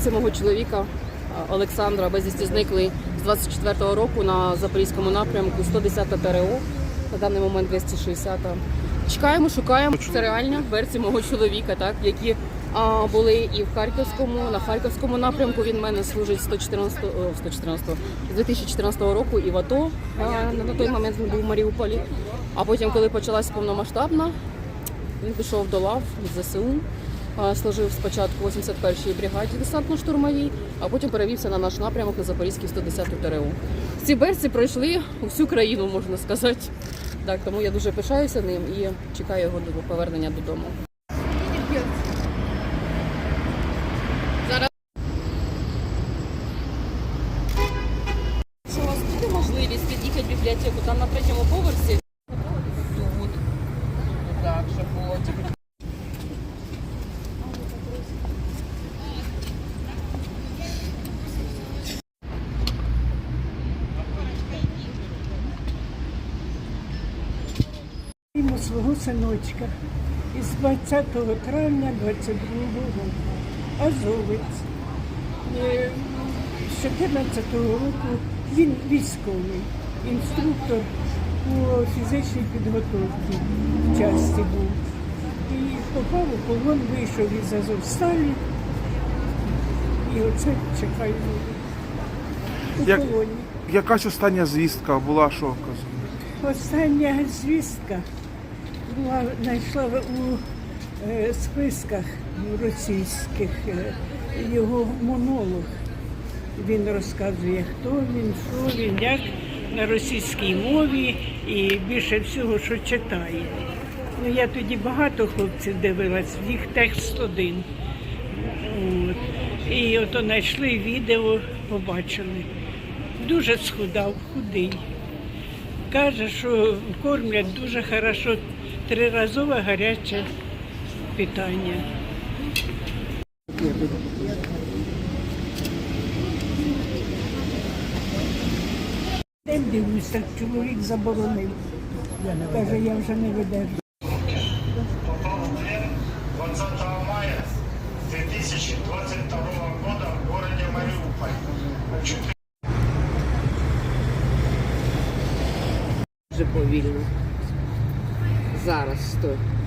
Це мого чоловіка а, Олександра безвісті зникли з 24-го року на запорізькому напрямку 110 ТРО. На даний момент 260. Чекаємо, шукаємо. Це реальні версії мого чоловіка, так які а, були і в Харківському, на Харківському напрямку. Він в мене служить з 114, о, 114, з 2014 року і в АТО. А, на той момент він був в Маріуполі. А потім, коли почалась повномасштабна, він пішов до лав ЗСУ. Служив спочатку в 81-й бригаді десантно-штурмовій, а потім перевівся на наш напрямок на Запорізький 110 ТРУ. Ці берці пройшли всю країну, можна сказати. Так, тому я дуже пишаюся ним і чекаю його до повернення додому. Зараз Що у вас буде можливість під'їхати в бібліотеку там на третьому поверсі? Свого синочка із 20 травня 22 року. Азовець. Е, З 14 року він військовий, інструктор по фізичній підготовці в часті був. І попав у полон, вийшов із Азовсталі. І оце чекаю у Як- полоні. Якась остання звістка була, що казали? Остання звістка була знайшла у е, списках російських е, його монолог. Він розказує, хто він, що він, як на російській мові і більше всього, що читає. Ну, я тоді багато хлопців дивилась, їх текст один. От. І ото знайшли відео, побачили. Дуже схудав, худий. Каже, що кормлять дуже хорошо, триразове гаряче питання. День дивлюсь, так чоловік заборонив. Каже, я вже не видержу. 20 мая Зараз стой.